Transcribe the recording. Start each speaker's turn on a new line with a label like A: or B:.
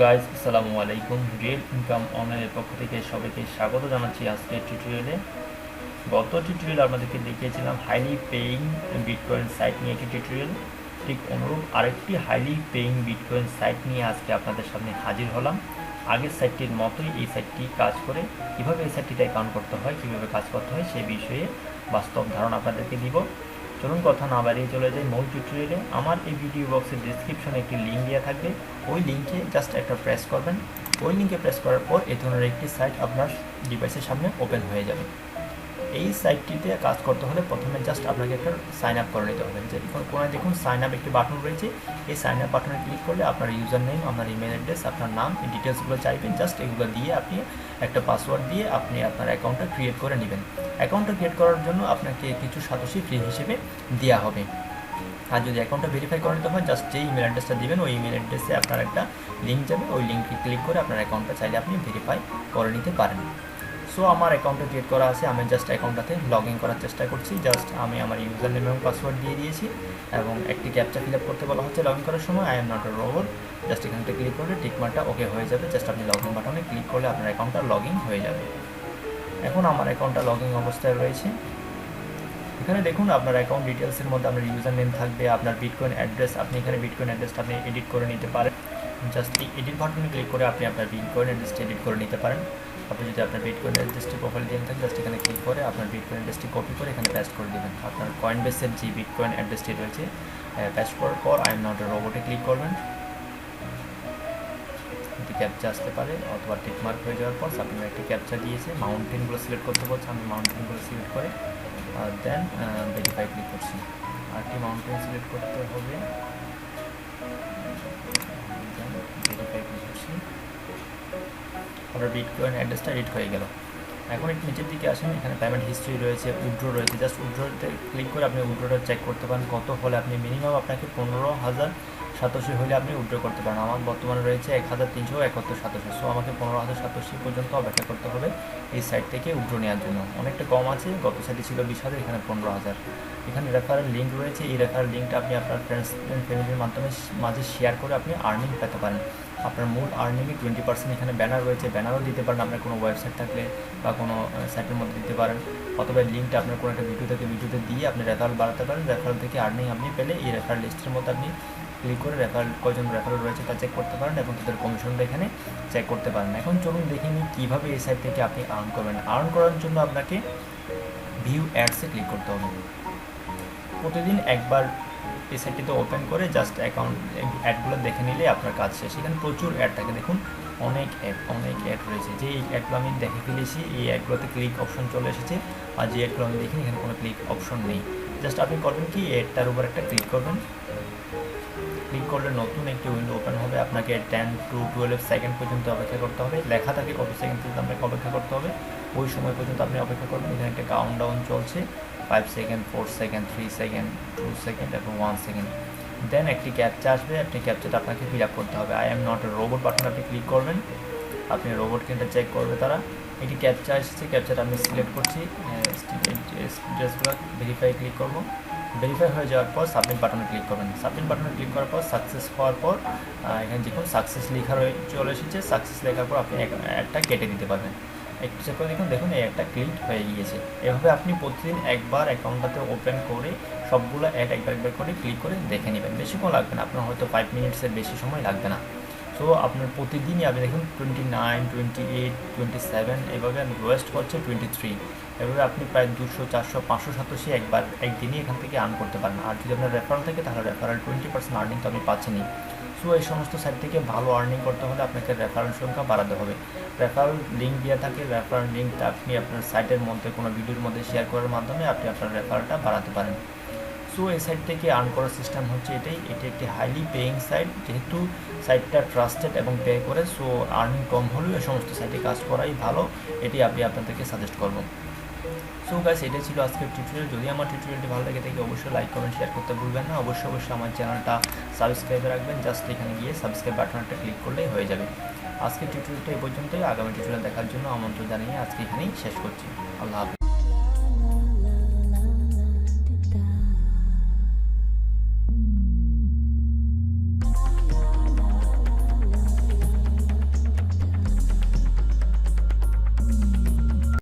A: Guys আসসালামু আলাইকুম real income অনলাইনের পক্ষ থেকে সবাইকে স্বাগত জানাচ্ছি আজকের টিউটোরিয়ালে গত টিউটোরিয়াল আপনাদেরকে দেখিয়েছিলাম হাইলি পেইং বিটকয়েন সাইট নিয়ে একটি টিউটোরিয়াল ঠিক অনুরূপ আরেকটি হাইলি পেইং বিটকয়েন সাইট নিয়ে আজকে আপনাদের সামনে হাজির হলাম। আগের সাইটটির মতোই এই সাইটটি কাজ করে কীভাবে এই সাইটটিতে অ্যাকাউন্ট করতে হয়, কীভাবে কাজ করতে হয় সেই বিষয়ে বাস্তব ধারণা আপনাদেরকে দিব। চলুন কথা না বাড়িয়ে চলে যাই মূল টিউটোরিয়ালে আমার এই ভিডিও বক্সের ডিসক্রিপশনে একটি লিঙ্ক দেওয়া থাকবে। ওই লিঙ্কে জাস্ট একটা প্রেস করবেন। ওই লিঙ্কে প্রেস করার পর এ ধরনের একটি সাইট আপনার ডিভাইসের সামনে ওপেন হয়ে যাবে। এই সাইটটিতে কাজ করতে হলে প্রথমে জাস্ট আপনাকে একটা সাইন আপ করে নিতে হবে। যে কোনায় দেখুন সাইন আপ একটি বাটন রয়েছে। এই সাইন আপ বাটনে ক্লিক করলে আপনার ইউজার নেম আপনার ইমেল অ্যাড্রেস আপনার নাম, এই ডিটেলসগুলো চাইবেন। জাস্ট এগুলো দিয়ে আপনি একটা পাসওয়ার্ড দিয়ে আপনি আপনার অ্যাকাউন্টটা ক্রিয়েট করে নেবেন। অ্যাকাউন্টটা ক্রিয়েট করার জন্য আপনাকে কিছু সাতোশি ফ্রি হিসেবে দেওয়া হবে। আর যদি অ্যাকাউন্টটা ভেরিফাই করে নিতে হয় জাস্ট যে ইমেল অ্যাড্রেসটা দিবেন, ওই ইমেল অ্যাড্রেসে আপনার একটা লিঙ্ক যাবে। ওই লিঙ্কে ক্লিক করে আপনার অ্যাকাউন্টটা চাইলে আপনি ভেরিফাই করে নিতে পারেন। সো আমার অ্যাকাউন্টটা ক্রিয়েট করা আছে, আমি জাস্ট অ্যাকাউন্টটাতে লগ ইন করার চেষ্টা করছি। জাস্ট আমি আমার ইউজার নেম এবং পাসওয়ার্ড দিয়ে দিয়েছি এবং একটি ক্যাপচা ফিল আপ করতে বলা হচ্ছে লগ ইন করার সময়। I am not a robot just এখানটা ক্লিক করলে টিকমার্কটা ওকে হয়ে যাবে। জাস্ট আপনি লগ ইন বাটনে ক্লিক করলে আপনার অ্যাকাউন্টটা লগ ইন হয়ে যাবে। এখন আমার অ্যাকাউন্টটা লগ ইন অবস্থায় রয়েছে। এখানে দেখুন, আপনার অ্যাকাউন্ট ডিটেলসের মধ্যে আপনার ইউজার নেম থাকবে, আপনার বিটকয়েন অ্যাড্রেস আপনি এখানে বিটকয়েন অ্যাড্রেসটা আপনি এডিট করে নিতে পারেন। জাস্ট এই এডিট বাটনে ক্লিক করে আপনি আপনার বিটকয়েন অ্যাড্রেসটা এডিট করে নিতে পারেন। আপনি যদি আপনার বিটকয়েন অ্যাড্রেসটি প্রোফাইল দিয়ে থাকেন জাস্ট এখানে ক্লিক করে আপনার বিটকয়েন অ্যাড্রেসটি কপি করে এখানে পেস্ট করে দেবেন। আপনার কয়েন বেসের যে বিটকয়েন অ্যাড্রেসটি রয়েছে পেস্ট করার পর আই এম নট রোবটে ক্লিক করবেন। একটি ক্যাপচা আসতে পারে অথবা টিকমার্ক হয়ে যাওয়ার পর সাপ্লিমেন্ট একটি ক্যাপচা দিয়েছে। মাউন্টেনগুলো সিলেক্ট করতে বলছে, আমি মাউন্টেনগুলো সিলেক্ট করে দেন ভেরিফাই ক্লিক করছি। আরেকটি মাউন্টেন সিলেক্ট করতে হবে। করছি বিটকয়েন অ্যাড্রেসটা এডিট হয়ে গেল। এখন একটু নিচের দিকে আসেন, এখানে পেমেন্ট হিস্ট্রি রয়েছে উইড্রো রয়েছে। জাস্ট উইড্রোতে ক্লিক করে আপনি উইড্রোটা চেক করতে পারেন, কত হলে আপনি মিনিমাম আপনাকে পনেরো হাজার সাতাশি হলে আপনি উইড্রো করতে পারেন। আমার বর্তমানে রয়েছে এক হাজার তিনশো একাত্তর সাতাশি। সো আমাকে পনেরো হাজার সাতাশি পর্যন্ত অপেক্ষা করতে হবে এই সাইট থেকে উইড্রো নেওয়ার জন্য। অনেকটা কম আছে, গত সাইটে ছিল বিশ হাজার, এখানে পনেরো হাজার। এখানে রেফারেল লিঙ্ক রয়েছে। এই রেফারেল লিঙ্কটা আপনি আপনার ফ্রেন্ডস ফ্যামিলির মাধ্যমে মাঝে শেয়ার করে আপনি আর্নিং পেতে পারেন। আপনার মূল আর্নিংয়ে টোয়েন্টি পার্সেন্ট এখানে ব্যানার রয়েছে। ব্যানারও দিতে পারেন আপনার কোনো ওয়েবসাইট থাকলে বা কোনো সাইটের মধ্যে দিতে পারেন। অথবা লিঙ্কটা আপনার কোনো একটা ভিডিও থেকে ভিডিওতে দিয়ে আপনি রেফারেল বাড়াতে পারেন। রেফারেল থেকে আর্নিং আপনি পেলে এই রেফারেল লিস্টের মধ্যে আপনি ক্লিক করে রেফারেল কয়জন রেফারেল রয়েছে তা চেক করতে পারেন এবং তাদের কমিশনটা এখানে চেক করতে পারেন। এখন চলুন দেখে নিই কীভাবে এই সাইট থেকে আপনি আর্ন করবেন। আর্ন করার জন্য আপনাকে ভিউ অ্যাডসে ক্লিক করতে হবে। প্রতিদিন একবার এই সাইটটিতে ওপেন করে জাস্ট অ্যাকাউন্ট অ্যাডগুলো দেখে নিলে আপনার কাজ শেষ। এখানে প্রচুর অ্যাড থাকে। দেখুন, অনেক অ্যাড অনেক অ্যাড রয়েছে। যে এই অ্যাডগুলো আমি দেখে ফেলেছি, এই অ্যাডগুলোতে ক্লিক অপশন চলে এসেছে আর যে অ্যাডগুলো আমি দেখিনি, এখানে কোনো ক্লিক অপশন নেই। জাস্ট আপনি করবেন কি অ্যাডটার উপর একটা ক্লিক করবেন। ক্লিক করলে নতুন একটি উইন্ডো ওপেন হবে। আপনাকে টেন টু টুয়েলভ সেকেন্ড পর্যন্ত অপেক্ষা করতে হবে। লেখা থাকে কত সেকেন্ড পর্যন্ত আপনাকে অপেক্ষা করতে হবে। ওই সময় পর্যন্ত আপনি অপেক্ষা করবেন। এখানে একটা কাউন্ট ডাউন চলছে। Five second four second three second two second এবং ওয়ান সেকেন্ড দেন একটি ক্যাপচা আসবে। আপনি ক্যাপচাটা আপনাকে ফিল আপ করতে হবে। I am not a robot button আপনি ক্লিক করবেন। আপনি রোবট কিন্তু চেক করবে তারা। একটি ক্যাপচা এসেছে। ক্যাপচাটা আমি সিলেক্ট করছি। ড্রেসগুলো ভেরিফাই ক্লিক করব। ভেরিফাই হয়ে যাওয়ার পর সাবমিট বাটনে ক্লিক করবেন। সাবমিট বাটনে ক্লিক করার পর সাকসেস হওয়ার পর এখানে দেখুন সাকসেস লেখা রয়ে, চলে এসেছে। সাকসেস লেখার পর আপনি একটা কেটে দিতে পারবেন। একটু চেক করে দেখুন দেখুন এই একটা ক্লিক হয়ে গিয়েছে। এভাবে আপনি প্রতিদিন একবার অ্যাকাউন্টটাতে ওপেন করে সবগুলো অ্যাড একবার একবার করে ক্লিক করে দেখে নেবেন। বেশিক্ষণ লাগবে না। আপনার হয়তো ফাইভ মিনিটসের বেশি সময় লাগবে না। সো আপনার প্রতিদিনই আপনি দেখুন twenty nine twenty eight twenty seven এভাবে আমি ওয়েস্ট করছে টোয়েন্টি থ্রি এভাবে আপনি প্রায় দুশো, চারশো, পাঁচশো, সাতাশি একবার একদিনই এখান থেকে আর্ন করতে পারেন আর যদি আপনার রেফারেল থাকে, তাহলে রেফারেল টোয়েন্টি পার্সেন্ট আর্নিং তো আপনি পাচ্ছেনই। সো এই সমস্ত সাইট থেকে ভালো আর্নিং করতে হলে আপনাকে রেফারেল সংখ্যা বাড়াতে হবে। রেফারেল লিঙ্ক দেওয়া থাকে রেফারেল লিঙ্কটা আপনি আপনার সাইটের মধ্যে, কোনো ভিডিওর মধ্যে শেয়ার করার মাধ্যমে আপনি আপনার রেফারেলটা বাড়াতে পারেন। সো এই সাইট থেকে আর্ন করার সিস্টেম হচ্ছে এটাই। এটি একটি হাইলি পেইং সাইট যেহেতু সাইটটা ট্রাস্টেড এবং পে করে সো আর্নিং কম হলেও এই সমস্ত সাইটে কাজ করাই ভালো। এটি আমি আপনাদেরকে সাজেস্ট করব। সো গাইস এটাই ছিল আজকের টিউটোরিয়াল যদি আমার টিউটোরিয়ালটি ভালো লাগে থাকে, অবশ্যই লাইক কমেন্ট শেয়ার করতে ভুলবেন না। অবশ্যই অবশ্যই আমার চ্যানেলটা সাবস্ক্রাইবে রাখবেন। জাস্ট এখানে গিয়ে সাবস্ক্রাইব বাটনটা ক্লিক করলেই হয়ে যাবে। আজকের টিউটোরিয়ালটা এই পর্যন্তই। আগামী টিউটোরিয়াল দেখার জন্য আমন্ত্রণ জানিয়ে আজকে এখানেই শেষ করছি। আল্লাহ হাফিজ।